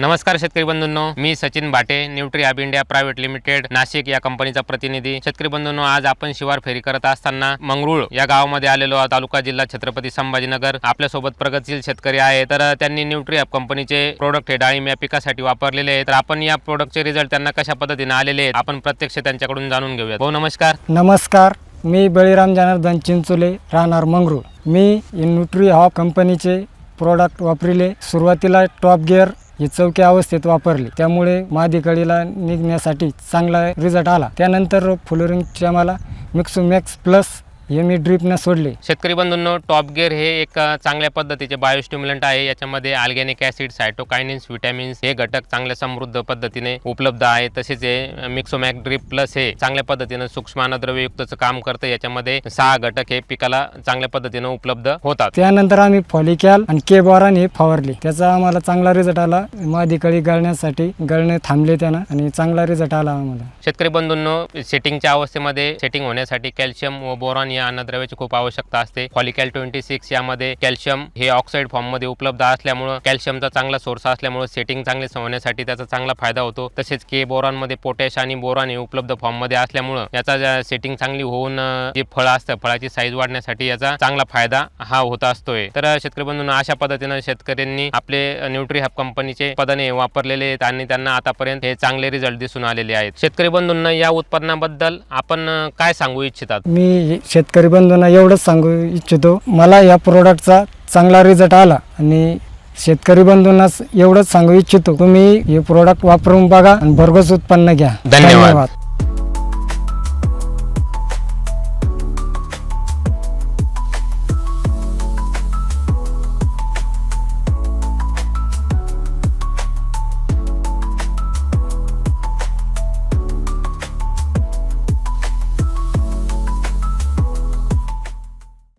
नमस्कार शेतकरी बंधूंनो मी Sachin Bhate nutri hub India private limited Nashik या कंपनीचा प्रतिनिधी. शेतकरी बंधूंनो आज आपण शिवार फेरी करत असताना मंगरुळ या गावामध्ये आलेलो आहोत तालुका जिल्हा छत्रपती संभाजीनगर. आपल्यासोबत प्रगतशील शेतकरी आहे. तर त्यांनी न्यूट्री हब कंपनीचे प्रोडक्ट हे डाळिंब या पिकासाठी वापरलेले आहे तर आपण या प्रोडक्टचे रिझल्ट त्यांना कशा पद्धतीने आलेले आहेत आपण प्रत्यक्ष त्यांच्याकडून जाणून घेऊया भाऊ नमस्कार. नमस्कार. मी बळीराम जनार्दन चिंचोले राहणार मंगरूळ. मी न्यूट्री हॉप कंपनीचे प्रोडक्ट वापरिले. सुरुवातीला टॉप गिअर ही चौक्या अवस्थेत वापरली. त्यामुळे मादी निघण्यासाठी चांगला रिझल्ट आला. त्यानंतर फुलोरिंगच्या मला मिक्सोमॅक्स प्लस हे मी ड्रीपनं सोडले. शेतकरी बंधूंनो टॉप गिअर हे एक चांगल्या पद्धतीचे बायोस्टिम्युलंट आहे. याच्यामध्ये ऑर्गॅनिक ॲसिड सायटोकायनिन्स विटॅमिन्स हे घटक चांगल्या समृद्ध पद्धतीने उपलब्ध आहे. तसेच हे मिक्सोमॅक ड्रिप प्लस हे चांगल्या पद्धतीने सूक्ष्म अन्नद्रव्ययुक्तचं काम करतं. याच्यामध्ये सहा घटक हे पिकाला चांगल्या पद्धतीने उपलब्ध होतात. त्यानंतर आम्ही फॉलिकॅल आणि के बॉरान हे फवारले. त्याचा आम्हाला चांगला रिझल्ट आला. मादी कळी गळण्यासाठी गळणे थांबले त्यानं आणि चांगला रिझल्ट आला आम्हाला. शेतकरी बंधूंनो सेटिंगच्या अवस्थेमध्ये सेटिंग होण्यासाठी कॅल्शियम व बोरॉन या अन्नद्रव्याची खूप आवश्यकता असते. फॉलिकॅल ट्वेंटी सिक्स यामध्ये कॅल्शियम हे ऑक्साईड फॉर्ममध्ये उपलब्ध असल्यामुळं कॅल्शियमचा चांगला सोर्स असल्यामुळे सेटिंग चांगले होण्यासाठी त्याचा चांगला फायदा होतो. तसेच के बोरॉनमध्ये पोटॅश आणि बोरॉन हे उपलब्ध फॉर्ममध्ये असल्यामुळं याचा सेटिंग चांगली होऊन जे फळ असतं फळाची साईज वाढण्यासाठी याचा चांगला फायदा हा होत असतोय. तर शेतकरी बंधूंना अशा पद्धतीनं शेतकऱ्यांनी आपले न्यूट्री हब कंपनीचे उत्पादने वापरलेले आहेत आणि त्यांना आतापर्यंत हे चांगले रिझल्ट दिसून आलेले आहेत. शेतकरी बंधूंना या उत्पादनाबद्दल आपण काय सांगू इच्छितात? मी शेतकरी बंधूंना एवढंच सांगू इच्छितो मला या प्रोडक्टचा चांगला रिझल्ट आला आणि शेतकरी बंधूंना एवढंच सांगू इच्छितो. तुम्ही हे प्रोडक्ट वापरून बघा आणि भरघोस उत्पन्न घ्या. धन्यवाद.